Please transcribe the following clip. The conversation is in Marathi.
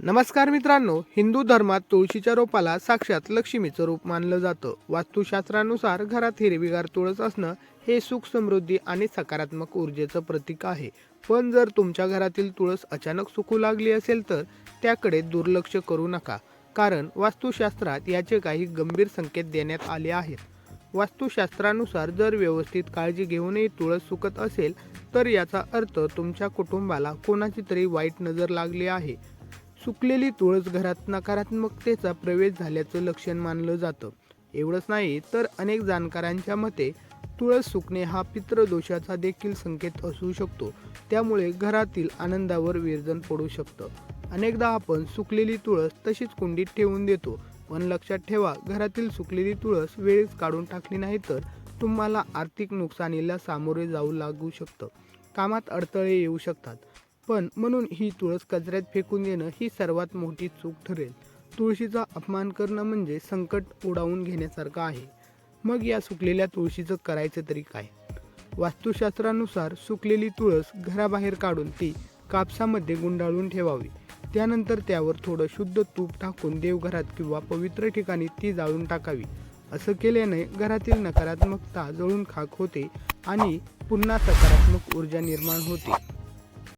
नमस्कार मित्रांनो हिंदू धर्मात तुळशीच्या रोपाला साक्षात लक्ष्मीचं रूप मानलं जातं. वास्तुशास्त्रानुसार घरात हिरवीगार तुळस असणं हे सुख समृद्धी आणि सकारात्मक ऊर्जेचं प्रतीक आहे. पण जर तुमच्या घरातील तुळस अचानक सुकू लागली असेल तर त्याकडे दुर्लक्ष करू नका. कारण वास्तुशास्त्रात याचे काही गंभीर संकेत देण्यात आले आहेत. वास्तुशास्त्रानुसार जर व्यवस्थित काळजी घेऊनही तुळस सुकत असेल तर याचा अर्थ तुमच्या कुटुंबाला कोणाची तरी वाईट नजर लागली आहे. सुकलेली तुळस घरात नकारात्मकतेचा प्रवेश झाल्याचं लक्षण मानलं जातं. एवढंच नाही तर अनेक जाणकारांच्या मते तुळस सुकणे हा पितृदोषाचा देखील संकेत असू शकतो. त्यामुळे घरातील आनंदावर विरजन पडू शकतं. अनेकदा आपण सुकलेली तुळस तशीच कुंडीत ठेवून देतो. पण लक्षात ठेवा घरातील सुकलेली तुळस वेळीच काढून टाकली नाही तर तुम्हाला आर्थिक नुकसानीला सामोरे जाऊ लागू शकतं. कामात अडथळे येऊ शकतात. पण म्हणून ही तुळस कचऱ्यात फेकून देणं ही सर्वात मोठी चूक ठरेल. तुळशीचा अपमान करणं म्हणजे संकट उडावून घेण्यासारखं आहे. मग या सुकलेल्या तुळशीचं करायचं तरी काय? वास्तुशास्त्रानुसार सुकलेली तुळस घराबाहेर काढून ती कापसामध्ये गुंडाळून ठेवावी. त्यानंतर त्यावर थोडं शुद्ध तूप टाकून देवघरात किंवा पवित्र ठिकाणी ती जाळून टाकावी. असं केल्याने घरातील नकारात्मकता जळून खाक होते आणि पुन्हा सकारात्मक ऊर्जा निर्माण होते.